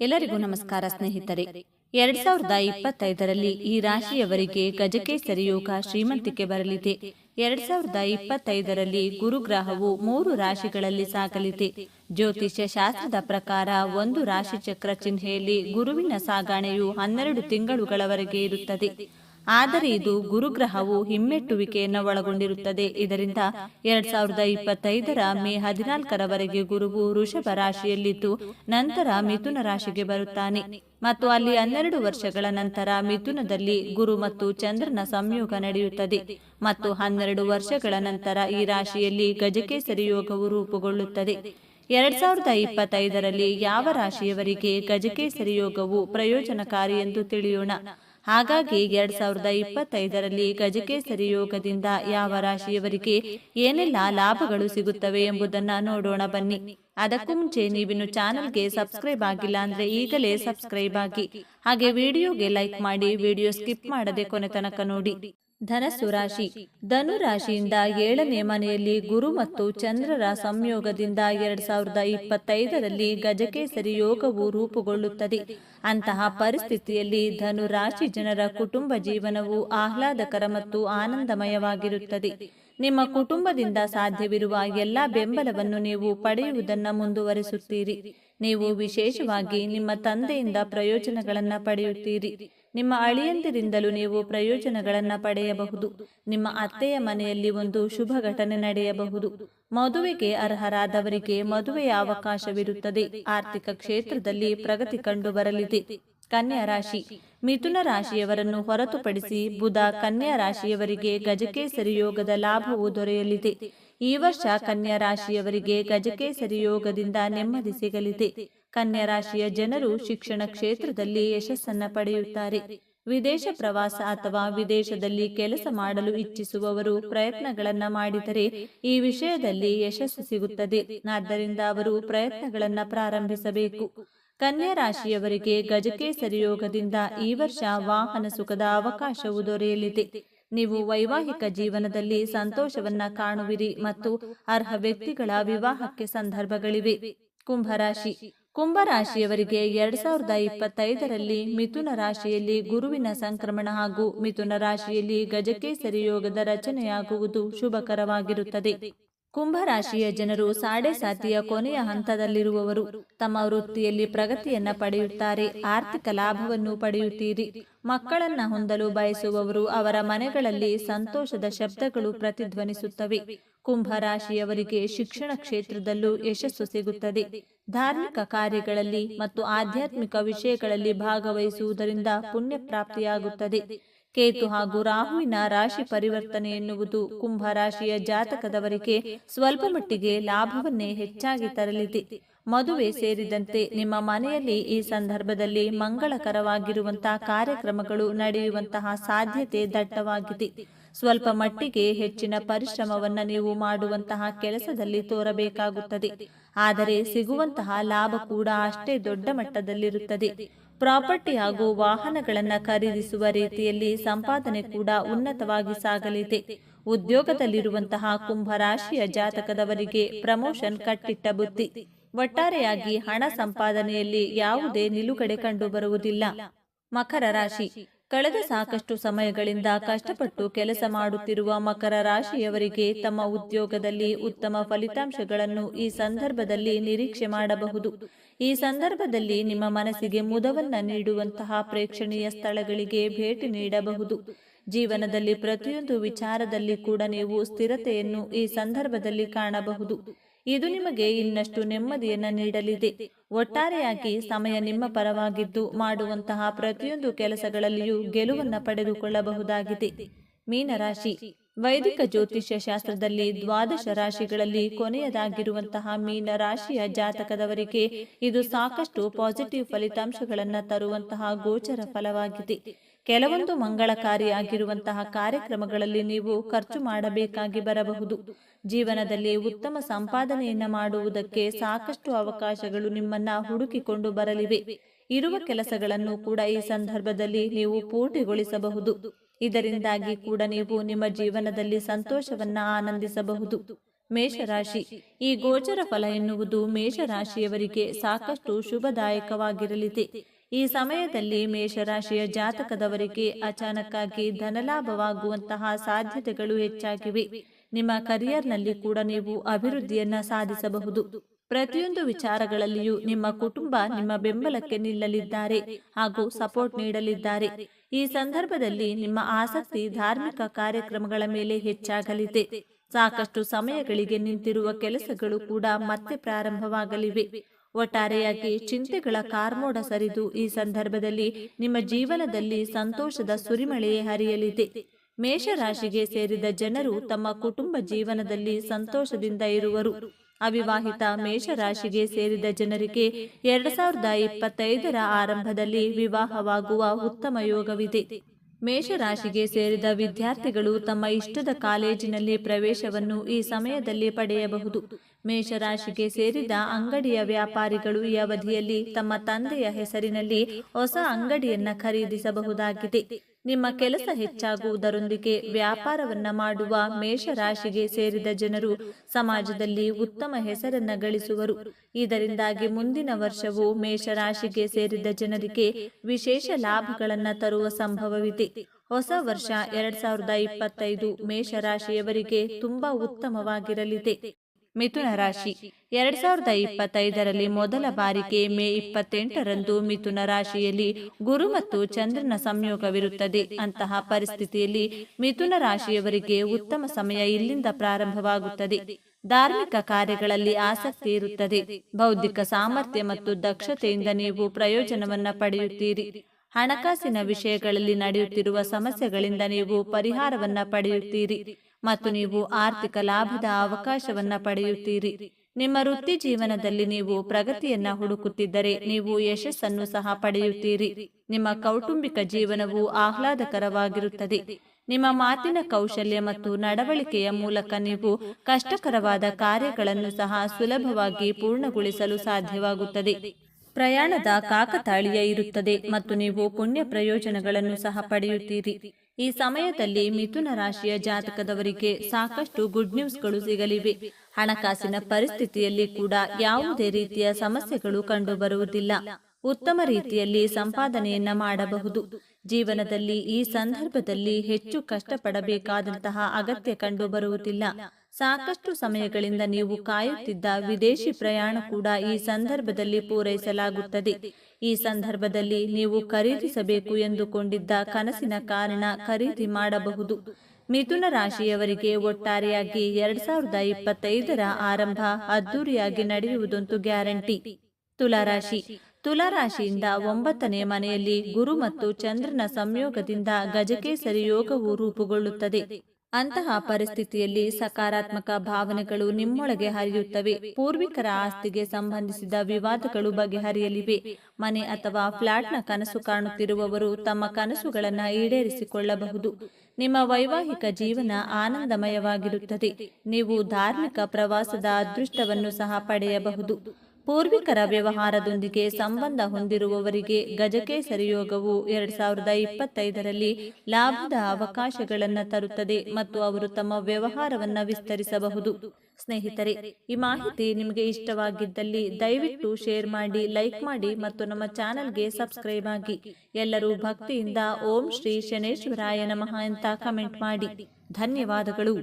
ಎಲ್ಲರಿಗೂ ನಮಸ್ಕಾರ ಸ್ನೇಹಿತರೆ. ಎರಡ್ ಸಾವಿರದ ಇಪ್ಪತ್ತೈದರಲ್ಲಿ ಈ ರಾಶಿಯವರಿಗೆ ಗಜಕೇಸರಿ ಯೋಗ ಶ್ರೀಮಂತಿಕೆ ಬರಲಿದೆ. ಎರಡ್ ಸಾವಿರದ ಇಪ್ಪತ್ತೈದರಲ್ಲಿ ಗುರುಗ್ರಹವು ಮೂರು ರಾಶಿಗಳಲ್ಲಿ ಸಾಗಲಿದೆ. ಜ್ಯೋತಿಷ್ಯ ಶಾಸ್ತ್ರದ ಪ್ರಕಾರ ಒಂದು ರಾಶಿ ಚಕ್ರ ಚಿಹ್ನೆಯಲ್ಲಿ ಗುರುವಿನ ಸಾಗಾಣೆಯು ಹನ್ನೆರಡು ತಿಂಗಳುಗಳವರೆಗೆ ಇರುತ್ತದೆ. ಆದರೆ ಇದು ಗುರುಗ್ರಹವು ಹಿಮ್ಮೆಟ್ಟುವಿಕೆಯನ್ನು ಒಳಗೊಂಡಿರುತ್ತದೆ ಇದರಿಂದ ಎರಡ್ ಸಾವಿರದ ಇಪ್ಪತ್ತೈದರ ಮೇ ಹದಿನಾಲ್ಕರವರೆಗೆ ಗುರುವು ವೃಷಭ ರಾಶಿಯಲ್ಲಿದ್ದು, ನಂತರ ಮಿಥುನ ರಾಶಿಗೆ ಬರುತ್ತಾನೆ. ಮತ್ತು ಅಲ್ಲಿ ಹನ್ನೆರಡು ವರ್ಷಗಳ ನಂತರ ಮಿಥುನದಲ್ಲಿ ಗುರು ಮತ್ತು ಚಂದ್ರನ ಸಂಯೋಗ ನಡೆಯುತ್ತದೆ. ಮತ್ತು ಹನ್ನೆರಡು ವರ್ಷಗಳ ನಂತರ ಈ ರಾಶಿಯಲ್ಲಿ ಗಜಕೇಸರಿ ಯೋಗವು ರೂಪುಗೊಳ್ಳುತ್ತದೆ. ಎರಡ್ ಸಾವಿರದ ಇಪ್ಪತ್ತೈದರಲ್ಲಿ ಯಾವ ರಾಶಿಯವರಿಗೆ ಗಜಕೇಸರಿ ಯೋಗವು ಪ್ರಯೋಜನಕಾರಿ ಎಂದು ತಿಳಿಯೋಣ. ಹಾಗಾಗಿ ಎರಡ್ ಸಾವಿರದ ಇಪ್ಪತ್ತೈದರಲ್ಲಿ ಗಜಕೇಸರಿ ಯೋಗದಿಂದ ಯಾವ ರಾಶಿಯವರಿಗೆ ಏನೆಲ್ಲ ಲಾಭಗಳು ಸಿಗುತ್ತವೆ ಎಂಬುದನ್ನ ನೋಡೋಣ ಬನ್ನಿ. ಅದಕ್ಕೂ ಮುಂಚೆ ನೀವಿನ್ನು ಚಾನಲ್ಗೆ ಸಬ್ಸ್ಕ್ರೈಬ್ ಆಗಿಲ್ಲ ಅಂದ್ರೆ ಈಗಲೇ ಸಬ್ಸ್ಕ್ರೈಬ್ ಆಗಿ. ಹಾಗೆ ವಿಡಿಯೋಗೆ ಲೈಕ್ ಮಾಡಿ ವಿಡಿಯೋ ಸ್ಕಿಪ್ ಮಾಡದೆ ಕೊನೆ ತನಕ ನೋಡಿ. ಧನಸ್ಸು ರಾಶಿ ಧನು ರಾಶಿಯಿಂದ ಏಳನೇ ಮನೆಯಲ್ಲಿ ಗುರು ಮತ್ತು ಚಂದ್ರರ ಸಂಯೋಗದಿಂದ ಎರಡ್ ಸಾವಿರದ ಇಪ್ಪತ್ತೈದರಲ್ಲಿ ಗಜಕೇಸರಿ ಯೋಗವು ರೂಪುಗೊಳ್ಳುತ್ತದೆ. ಅಂತಹ ಪರಿಸ್ಥಿತಿಯಲ್ಲಿ ಧನು ರಾಶಿ ಜನರ ಕುಟುಂಬ ಜೀವನವು ಆಹ್ಲಾದಕರ ಮತ್ತು ಆನಂದಮಯವಾಗಿರುತ್ತದೆ. ನಿಮ್ಮ ಕುಟುಂಬದಿಂದ ಸಾಧ್ಯವಿರುವ ಎಲ್ಲ ಬೆಂಬಲವನ್ನು ನೀವು ಪಡೆಯುವುದನ್ನು ಮುಂದುವರಿಸುತ್ತೀರಿ. ನೀವು ವಿಶೇಷವಾಗಿ ನಿಮ್ಮ ತಂದೆಯಿಂದ ಪ್ರಯೋಜನಗಳನ್ನು ಪಡೆಯುತ್ತೀರಿ. ನಿಮ್ಮ ಅಳಿಯಂದಿರಿಂದಲೂ ನೀವು ಪ್ರಯೋಜನಗಳನ್ನು ಪಡೆಯಬಹುದು. ನಿಮ್ಮ ಅತ್ತೆಯ ಮನೆಯಲ್ಲಿ ಒಂದು ಶುಭ ಘಟನೆ ನಡೆಯಬಹುದು. ಮದುವೆಗೆ ಅರ್ಹರಾದವರಿಗೆ ಮದುವೆಯ ಅವಕಾಶವಿರುತ್ತದೆ. ಆರ್ಥಿಕ ಕ್ಷೇತ್ರದಲ್ಲಿ ಪ್ರಗತಿ ಕಂಡು ಬರಲಿದೆ ಕನ್ಯಾ ರಾಶಿ. ಮಿಥುನ ರಾಶಿಯವರನ್ನು ಹೊರತುಪಡಿಸಿ ಬುಧ ಕನ್ಯಾ ರಾಶಿಯವರಿಗೆ ಗಜಕೇಸರಿ ಯೋಗದ ಲಾಭವು ದೊರೆಯಲಿದೆ. ಈ ವರ್ಷ ಕನ್ಯಾ ರಾಶಿಯವರಿಗೆ ಗಜಕೇಸರಿ ಯೋಗದಿಂದ ನೆಮ್ಮದಿ ಸಿಗಲಿದೆ. ಕನ್ಯಾ ರಾಶಿಯ ಜನರು ಶಿಕ್ಷಣ ಕ್ಷೇತ್ರದಲ್ಲಿ ಯಶಸ್ಸನ್ನ ಪಡೆಯುತ್ತಾರೆ. ವಿದೇಶ ಪ್ರವಾಸ ಅಥವಾ ವಿದೇಶದಲ್ಲಿ ಕೆಲಸ ಮಾಡಲು ಇಚ್ಛಿಸುವವರು ಪ್ರಯತ್ನಗಳನ್ನ ಮಾಡಿದರೆ ಈ ವಿಷಯದಲ್ಲಿ ಯಶಸ್ಸು ಸಿಗುತ್ತದೆ. ಆದ್ದರಿಂದ ಅವರು ಪ್ರಯತ್ನಗಳನ್ನ ಪ್ರಾರಂಭಿಸಬೇಕು. ಕನ್ಯಾ ರಾಶಿಯವರಿಗೆ ಗಜಕೇಸರಿ ಯೋಗದಿಂದ ಈ ವರ್ಷ ವಾಹನ ಸುಖದ ಅವಕಾಶವು ದೊರೆಯಲಿದೆ. ನೀವು ವೈವಾಹಿಕ ಜೀವನದಲ್ಲಿ ಸಂತೋಷವನ್ನ ಕಾಣುವಿರಿ ಮತ್ತು ಅರ್ಹ ವ್ಯಕ್ತಿಗಳ ವಿವಾಹಕ್ಕೆ ಸಂದರ್ಭಗಳಿವೆ. ಕುಂಭರಾಶಿ ಕುಂಭರಾಶಿಯವರಿಗೆ ಎರಡ್ ಸಾವಿರದ ಇಪ್ಪತ್ತೈದರಲ್ಲಿ ಮಿಥುನ ರಾಶಿಯಲ್ಲಿ ಗುರುವಿನ ಸಂಕ್ರಮಣ ಹಾಗೂ ಮಿಥುನ ರಾಶಿಯಲ್ಲಿ ಗಜಕೇಸರಿ ಯೋಗದ ರಚನೆಯಾಗುವುದು ಶುಭಕರವಾಗಿರುತ್ತದೆ. ಕುಂಭರಾಶಿಯ ಜನರು ಸಾಡೆ ಸಾತಿಯ ಕೊನೆಯ ಹಂತದಲ್ಲಿರುವವರು. ತಮ್ಮ ವೃತ್ತಿಯಲ್ಲಿ ಪ್ರಗತಿಯನ್ನ ಪಡೆಯುತ್ತಾರೆ, ಆರ್ಥಿಕ ಲಾಭವನ್ನು ಪಡೆಯುತ್ತೀರಿ. ಮಕ್ಕಳನ್ನ ಹೊಂದಲು ಬಯಸುವವರು ಅವರ ಮನೆಗಳಲ್ಲಿ ಸಂತೋಷದ ಶಬ್ದಗಳು ಪ್ರತಿಧ್ವನಿಸುತ್ತವೆ. ಕುಂಭರಾಶಿಯವರಿಗೆ ಶಿಕ್ಷಣ ಕ್ಷೇತ್ರದಲ್ಲೂ ಯಶಸ್ಸು ಸಿಗುತ್ತದೆ. ಧಾರ್ಮಿಕ ಕಾರ್ಯಗಳಲ್ಲಿ ಮತ್ತು ಆಧ್ಯಾತ್ಮಿಕ ವಿಷಯಗಳಲ್ಲಿ ಭಾಗವಹಿಸುವುದರಿಂದ ಪುಣ್ಯ ಪ್ರಾಪ್ತಿಯಾಗುತ್ತದೆ ಕೇತು ಹಾಗೂ ರಾಹುವಿನ ರಾಶಿ ಪರಿವರ್ತನೆ ಎನ್ನುವುದು ಕುಂಭ ರಾಶಿಯ ಜಾತಕದವರಿಗೆ ಸ್ವಲ್ಪ ಮಟ್ಟಿಗೆ ಲಾಭವನ್ನೇ ಹೆಚ್ಚಾಗಿ ತರಲಿದೆ. ಮದುವೆ ಸೇರಿದಂತೆ ನಿಮ್ಮ ಮನೆಯಲ್ಲಿ ಈ ಸಂದರ್ಭದಲ್ಲಿ ಮಂಗಳಕರವಾಗಿರುವಂತಹ ಕಾರ್ಯಕ್ರಮಗಳು ನಡೆಯುವಂತಹ ಸಾಧ್ಯತೆ ದಟ್ಟವಾಗಿದೆ. ಸ್ವಲ್ಪ ಮಟ್ಟಿಗೆ ಹೆಚ್ಚಿನ ಪರಿಶ್ರಮವನ್ನು ನೀವು ಮಾಡುವಂತಹ ಕೆಲಸದಲ್ಲಿ ತೋರಬೇಕಾಗುತ್ತದೆ. ಆದರೆ ಸಿಗುವಂತಹ ಲಾಭ ಕೂಡ ಅಷ್ಟೇ ದೊಡ್ಡ ಮಟ್ಟದಲ್ಲಿರುತ್ತದೆ. ಪ್ರಾಪರ್ಟಿ ಹಾಗೂ ವಾಹನಗಳನ್ನು ಖರೀದಿಸುವ ರೀತಿಯಲ್ಲಿ ಸಂಪಾದನೆ ಕೂಡ ಉನ್ನತವಾಗಿ ಸಾಗಲಿದೆ. ಉದ್ಯೋಗದಲ್ಲಿರುವಂತಹ ಕುಂಭರಾಶಿಯ ಜಾತಕದವರಿಗೆ ಪ್ರಮೋಷನ್ ಕಟ್ಟಿಟ್ಟ ಬುದ್ಧಿ. ಒಟ್ಟಾರೆಯಾಗಿ ಹಣ ಸಂಪಾದನೆಯಲ್ಲಿ ಯಾವುದೇ ನಿಲುಗಡೆ ಕಂಡುಬರುವುದಿಲ್ಲ. ಮಕರ ರಾಶಿ. ಕಳೆದ ಸಾಕಷ್ಟು ಸಮಯಗಳಿಂದ ಕಷ್ಟಪಟ್ಟು ಕೆಲಸ ಮಾಡುತ್ತಿರುವ ಮಕರ ರಾಶಿಯವರಿಗೆ ತಮ್ಮ ಉದ್ಯೋಗದಲ್ಲಿ ಉತ್ತಮ ಫಲಿತಾಂಶಗಳನ್ನು ಈ ಸಂದರ್ಭದಲ್ಲಿ ನಿರೀಕ್ಷೆ ಮಾಡಬಹುದು. ಈ ಸಂದರ್ಭದಲ್ಲಿ ನಿಮ್ಮ ಮನಸ್ಸಿಗೆ ಮುದವನ್ನ ನೀಡುವಂತಹ ಪ್ರೇಕ್ಷಣೀಯ ಸ್ಥಳಗಳಿಗೆ ಭೇಟಿ ನೀಡಬಹುದು. ಜೀವನದಲ್ಲಿ ಪ್ರತಿಯೊಂದು ವಿಚಾರದಲ್ಲಿ ಕೂಡ ನೀವು ಸ್ಥಿರತೆಯನ್ನು ಈ ಸಂದರ್ಭದಲ್ಲಿ ಕಾಣಬಹುದು. ಇದು ನಿಮಗೆ ಇನ್ನಷ್ಟು ನೆಮ್ಮದಿಯನ್ನು ನೀಡಲಿದೆ. ಒಟ್ಟಾರೆಯಾಗಿ ಸಮಯ ನಿಮ್ಮ ಪರವಾಗಿದ್ದು ಮಾಡುವಂತಹ ಪ್ರತಿಯೊಂದು ಕೆಲಸಗಳಲ್ಲಿಯೂ ಗೆಲುವನ್ನ ಪಡೆದುಕೊಳ್ಳಬಹುದಾಗಿದೆ. ಮೀನರಾಶಿ. ವೈದಿಕ ಜ್ಯೋತಿಷ್ಯ ಶಾಸ್ತ್ರದಲ್ಲಿ ದ್ವಾದಶ ರಾಶಿಗಳಲ್ಲಿ ಕೊನೆಯದಾಗಿರುವಂತಹ ಮೀನ ರಾಶಿಯ ಜಾತಕದವರಿಗೆ ಇದು ಸಾಕಷ್ಟು ಪಾಸಿಟಿವ್ ಫಲಿತಾಂಶಗಳನ್ನು ತರುವಂತಹ ಗೋಚರ ಫಲವಾಗಿದೆ. ಕೆಲವೊಂದು ಮಂಗಳಕಾರಿಯಾಗಿರುವಂತಹ ಕಾರ್ಯಕ್ರಮಗಳಲ್ಲಿ ನೀವು ಖರ್ಚು ಮಾಡಬೇಕಾಗಿ ಬರಬಹುದು. ಜೀವನದಲ್ಲಿ ಉತ್ತಮ ಸಂಪಾದನೆಯನ್ನು ಮಾಡುವುದಕ್ಕೆ ಸಾಕಷ್ಟು ಅವಕಾಶಗಳು ನಿಮ್ಮನ್ನ ಹುಡುಕಿಕೊಂಡು ಬರಲಿವೆ. ಇರುವ ಕೆಲಸಗಳನ್ನು ಕೂಡ ಈ ಸಂದರ್ಭದಲ್ಲಿ ನೀವು ಪೂರ್ಣಗೊಳಿಸಬಹುದು ಇದರಿಂದಾಗಿ ಕೂಡ ನೀವು ನಿಮ್ಮ ಜೀವನದಲ್ಲಿ ಸಂತೋಷವನ್ನ ಆನಂದಿಸಬಹುದು. ಮೇಷರಾಶಿ. ಈ ಗೋಚರ ಫಲ ಎನ್ನುವುದು ಮೇಷರಾಶಿಯವರಿಗೆ ಸಾಕಷ್ಟು ಶುಭದಾಯಕವಾಗಿರಲಿದೆ. ಈ ಸಮಯದಲ್ಲಿ ಮೇಷರಾಶಿಯ ಜಾತಕದವರಿಗೆ ಅಚಾನಕ್ಕಾಗಿ ಧನಲಾಭವಾಗುವಂತಹ ಸಾಧ್ಯತೆಗಳು ಹೆಚ್ಚಾಗಿವೆ. ನಿಮ್ಮ ಕರಿಯರ್ನಲ್ಲಿ ಕೂಡ ನೀವು ಅಭಿವೃದ್ಧಿಯನ್ನ ಸಾಧಿಸಬಹುದು. ಪ್ರತಿಯೊಂದು ವಿಚಾರಗಳಲ್ಲಿಯೂ ನಿಮ್ಮ ಕುಟುಂಬ ನಿಮ್ಮ ಬೆಂಬಲಕ್ಕೆ ನಿಲ್ಲಲಿದ್ದಾರೆ ಹಾಗೂ ಸಪೋರ್ಟ್ ನೀಡಲಿದ್ದಾರೆ. ಈ ಸಂದರ್ಭದಲ್ಲಿ ನಿಮ್ಮ ಆಸಕ್ತಿ ಧಾರ್ಮಿಕ ಕಾರ್ಯಕ್ರಮಗಳ ಮೇಲೆ ಹೆಚ್ಚಾಗಲಿದೆ. ಸಾಕಷ್ಟು ಸಮಯಗಳಿಗೆ ನಿಂತಿರುವ ಕೆಲಸಗಳು ಕೂಡ ಮತ್ತೆ ಪ್ರಾರಂಭವಾಗಲಿವೆ. ಒಟ್ಟಾರೆಯಾಗಿ ಚಿಂತೆಗಳ ಕಾರ್ಮೋಡ ಸರಿದು ಈ ಸಂದರ್ಭದಲ್ಲಿ ನಿಮ್ಮ ಜೀವನದಲ್ಲಿ ಸಂತೋಷದ ಸುರಿಮಳೆಯೇ ಹರಿಯಲಿದೆ. ಮೇಷರಾಶಿಗೆ ಸೇರಿದ ಜನರು ತಮ್ಮ ಕುಟುಂಬ ಜೀವನದಲ್ಲಿ ಸಂತೋಷದಿಂದ ಇರುವರು. ಅವಿವಾಹಿತ ಮೇಷರಾಶಿಗೆ ಸೇರಿದ ಜನರಿಗೆ ಎರಡ್ ಸಾವಿರದ ಇಪ್ಪತ್ತೈದರ ಆರಂಭದಲ್ಲಿ ವಿವಾಹವಾಗುವ ಉತ್ತಮ ಯೋಗವಿದೆ. ಮೇಷರಾಶಿಗೆ ಸೇರಿದ ವಿದ್ಯಾರ್ಥಿಗಳು ತಮ್ಮ ಇಷ್ಟದ ಕಾಲೇಜಿನಲ್ಲಿ ಪ್ರವೇಶವನ್ನು ಈ ಸಮಯದಲ್ಲಿ ಪಡೆಯಬಹುದು. ಮೇಷರಾಶಿಗೆ ಸೇರಿದ ಅಂಗಡಿಯ ವ್ಯಾಪಾರಿಗಳು ಈ ಅವಧಿಯಲ್ಲಿ ತಮ್ಮ ತಂದೆಯ ಹೆಸರಿನಲ್ಲಿ ಹೊಸ ಅಂಗಡಿಯನ್ನ ಖರೀದಿಸಬಹುದಾಗಿದೆ. ನಿಮ್ಮ ಕೆಲಸ ಹೆಚ್ಚಾಗುವುದರೊಂದಿಗೆ ವ್ಯಾಪಾರವನ್ನ ಮಾಡುವ ಮೇಷರಾಶಿಗೆ ಸೇರಿದ ಜನರು ಸಮಾಜದಲ್ಲಿ ಉತ್ತಮ ಹೆಸರನ್ನ ಗಳಿಸುವರು. ಇದರಿಂದಾಗಿ ಮುಂದಿನ ವರ್ಷವು ಮೇಷರಾಶಿಗೆ ಸೇರಿದ ಜನರಿಗೆ ವಿಶೇಷ ಲಾಭಗಳನ್ನ ತರುವ ಸಂಭವವಿದೆ. ಹೊಸ ವರ್ಷ ಎರಡ್ ಸಾವಿರದ ಇಪ್ಪತ್ತೈದು ಮೇಷರಾಶಿಯವರಿಗೆ ತುಂಬಾ ಉತ್ತಮವಾಗಿರಲಿದೆ. ಮಿಥುನ ರಾಶಿ. ಎರಡ್ ಸಾವಿರದ ಇಪ್ಪತ್ತೈದರಲ್ಲಿ ಮೊದಲ ಬಾರಿಗೆ ಮೇ ಇಪ್ಪತ್ತೆಂಟರಂದು ಮಿಥುನ ರಾಶಿಯಲ್ಲಿ ಗುರು ಮತ್ತು ಚಂದ್ರನ ಸಂಯೋಗವಿರುತ್ತದೆ. ಅಂತಹ ಪರಿಸ್ಥಿತಿಯಲ್ಲಿ ಮಿಥುನ ರಾಶಿಯವರಿಗೆ ಉತ್ತಮ ಸಮಯ ಇಲ್ಲಿಂದ ಪ್ರಾರಂಭವಾಗುತ್ತದೆ. ಧಾರ್ಮಿಕ ಕಾರ್ಯಗಳಲ್ಲಿ ಆಸಕ್ತಿ ಇರುತ್ತದೆ. ಬೌದ್ಧಿಕ ಸಾಮರ್ಥ್ಯ ಮತ್ತು ದಕ್ಷತೆಯಿಂದ ನೀವು ಪ್ರಯೋಜನವನ್ನ ಪಡೆಯುತ್ತೀರಿ. ಹಣಕಾಸಿನ ವಿಷಯಗಳಲ್ಲಿ ನಡೆಯುತ್ತಿರುವ ಸಮಸ್ಯೆಗಳಿಂದ ನೀವು ಪರಿಹಾರವನ್ನ ಪಡೆಯುತ್ತೀರಿ. ಮತ್ತು ನೀವು ಆರ್ಥಿಕ ಲಾಭದ ಅವಕಾಶವನ್ನ ಪಡೆಯುತ್ತೀರಿ. ನಿಮ್ಮ ವೃತ್ತಿ ಜೀವನದಲ್ಲಿ ನೀವು ಪ್ರಗತಿಯನ್ನ ಹುಡುಕುತ್ತಿದ್ದರೆ ನೀವು ಯಶಸ್ಸನ್ನು ಸಹ ಪಡೆಯುತ್ತೀರಿ. ನಿಮ್ಮ ಕೌಟುಂಬಿಕ ಜೀವನವು ಆಹ್ಲಾದಕರವಾಗಿರುತ್ತದೆ. ನಿಮ್ಮ ಮಾತಿನ ಕೌಶಲ್ಯ ಮತ್ತು ನಡವಳಿಕೆಯ ಮೂಲಕ ನೀವು ಕಷ್ಟಕರವಾದ ಕಾರ್ಯಗಳನ್ನು ಸಹ ಸುಲಭವಾಗಿ ಪೂರ್ಣಗೊಳಿಸಲು ಸಾಧ್ಯವಾಗುತ್ತದೆ. ಪ್ರಯಾಣದ ಕಾಕತಾಳೀಯ ಇರುತ್ತದೆ ಮತ್ತು ನೀವು ಪುಣ್ಯ ಪ್ರಯೋಜನಗಳನ್ನು ಸಹ ಪಡೆಯುತ್ತೀರಿ. ಈ ಸಮಯದಲ್ಲಿ ಮಿಥುನ ರಾಶಿಯ ಜಾತಕದವರಿಗೆ ಸಾಕಷ್ಟು ಗುಡ್ ನ್ಯೂಸ್ಗಳು ಸಿಗಲಿವೆ. ಹಣಕಾಸಿನ ಪರಿಸ್ಥಿತಿಯಲ್ಲಿ ಕೂಡ ಯಾವುದೇ ರೀತಿಯ ಸಮಸ್ಯೆಗಳು ಕಂಡುಬರುವುದಿಲ್ಲ. ಉತ್ತಮ ರೀತಿಯಲ್ಲಿ ಸಂಪಾದನೆಯನ್ನ ಮಾಡಬಹುದು. ಜೀವನದಲ್ಲಿ ಈ ಸಂದರ್ಭದಲ್ಲಿ ಹೆಚ್ಚು ಕಷ್ಟಪಡಬೇಕಾದಂತಹ ಅಗತ್ಯ ಕಂಡುಬರುವುದಿಲ್ಲ. ಸಾಕಷ್ಟು ಸಮಯಗಳಿಂದ ನೀವು ಕಾಯುತ್ತಿದ್ದ ವಿದೇಶಿ ಪ್ರಯಾಣ ಕೂಡ ಈ ಸಂದರ್ಭದಲ್ಲಿ ಪೂರೈಸಲಾಗುತ್ತದೆ. ಈ ಸಂದರ್ಭದಲ್ಲಿ ನೀವು ಖರೀದಿಸಬೇಕು ಎಂದುಕೊಂಡಿದ್ದ ಕನಸಿನ ಕಾರಣ ಖರೀದಿ ಮಾಡಬಹುದು. ಮಿಥುನ ರಾಶಿಯವರಿಗೆ ಒಟ್ಟಾರೆಯಾಗಿ ಎರಡ್ ಸಾವಿರದ ಇಪ್ಪತ್ತೈದರ ಆರಂಭ ಅದ್ದೂರಿಯಾಗಿ ನಡೆಯುವುದಂತೂ ಗ್ಯಾರಂಟಿ. ತುಲಾರಾಶಿ ತುಲಾರಾಶಿಯಿಂದ ಒಂಬತ್ತನೇ ಮನೆಯಲ್ಲಿ ಗುರು ಮತ್ತು ಚಂದ್ರನ ಸಂಯೋಗದಿಂದ ಗಜಕೇಸರಿ ಯೋಗವು ರೂಪುಗೊಳ್ಳುತ್ತದೆ. ಅಂತಹ ಪರಿಸ್ಥಿತಿಯಲ್ಲಿ ಸಕಾರಾತ್ಮಕ ಭಾವನೆಗಳು ನಿಮ್ಮೊಳಗೆ ಹರಿಯುತ್ತವೆ. ಪೂರ್ವಿಕರ ಆಸ್ತಿಗೆ ಸಂಬಂಧಿಸಿದ ವಿವಾದಗಳು ಬಗೆಹರಿಯಲಿವೆ. ಮನೆ ಅಥವಾ ಫ್ಲಾಟ್ನ ಕನಸು ಕಾಣುತ್ತಿರುವವರು ತಮ್ಮ ಕನಸುಗಳನ್ನು ಈಡೇರಿಸಿಕೊಳ್ಳಬಹುದು. ನಿಮ್ಮ ವೈವಾಹಿಕ ಜೀವನ ಆನಂದಮಯವಾಗಿರುತ್ತದೆ. ನೀವು ಧಾರ್ಮಿಕ ಪ್ರವಾಸದ ಅದೃಷ್ಟವನ್ನು ಸಹ ಪಡೆಯಬಹುದು. ಪೂರ್ವಿಕರ ವ್ಯವಹಾರದೊಂದಿಗೆ ಸಂಬಂಧ ಹೊಂದಿರುವವರಿಗೆ ಗಜಕೇಸರಿ ಯೋಗವು ಎರಡ್ ಸಾವಿರದ ಇಪ್ಪತ್ತೈದರಲ್ಲಿ ಲಾಭದ ಅವಕಾಶಗಳನ್ನು ತರುತ್ತದೆ ಮತ್ತು ಅವರು ತಮ್ಮ ವ್ಯವಹಾರವನ್ನು ವಿಸ್ತರಿಸಬಹುದು. ಸ್ನೇಹಿತರೆ, ಈ ಮಾಹಿತಿ ನಿಮಗೆ ಇಷ್ಟವಾಗಿದ್ದಲ್ಲಿ ದಯವಿಟ್ಟು ಶೇರ್ ಮಾಡಿ, ಲೈಕ್ ಮಾಡಿ ಮತ್ತು ನಮ್ಮ ಚಾನೆಲ್ಗೆ ಸಬ್ಸ್ಕ್ರೈಬ್ ಆಗಿ. ಎಲ್ಲರೂ ಭಕ್ತಿಯಿಂದ ಓಂ ಶ್ರೀ ಶನೇಶ್ವರಾಯ ನಮಃ ಅಂತ ಕಮೆಂಟ್ ಮಾಡಿ. ಧನ್ಯವಾದಗಳು.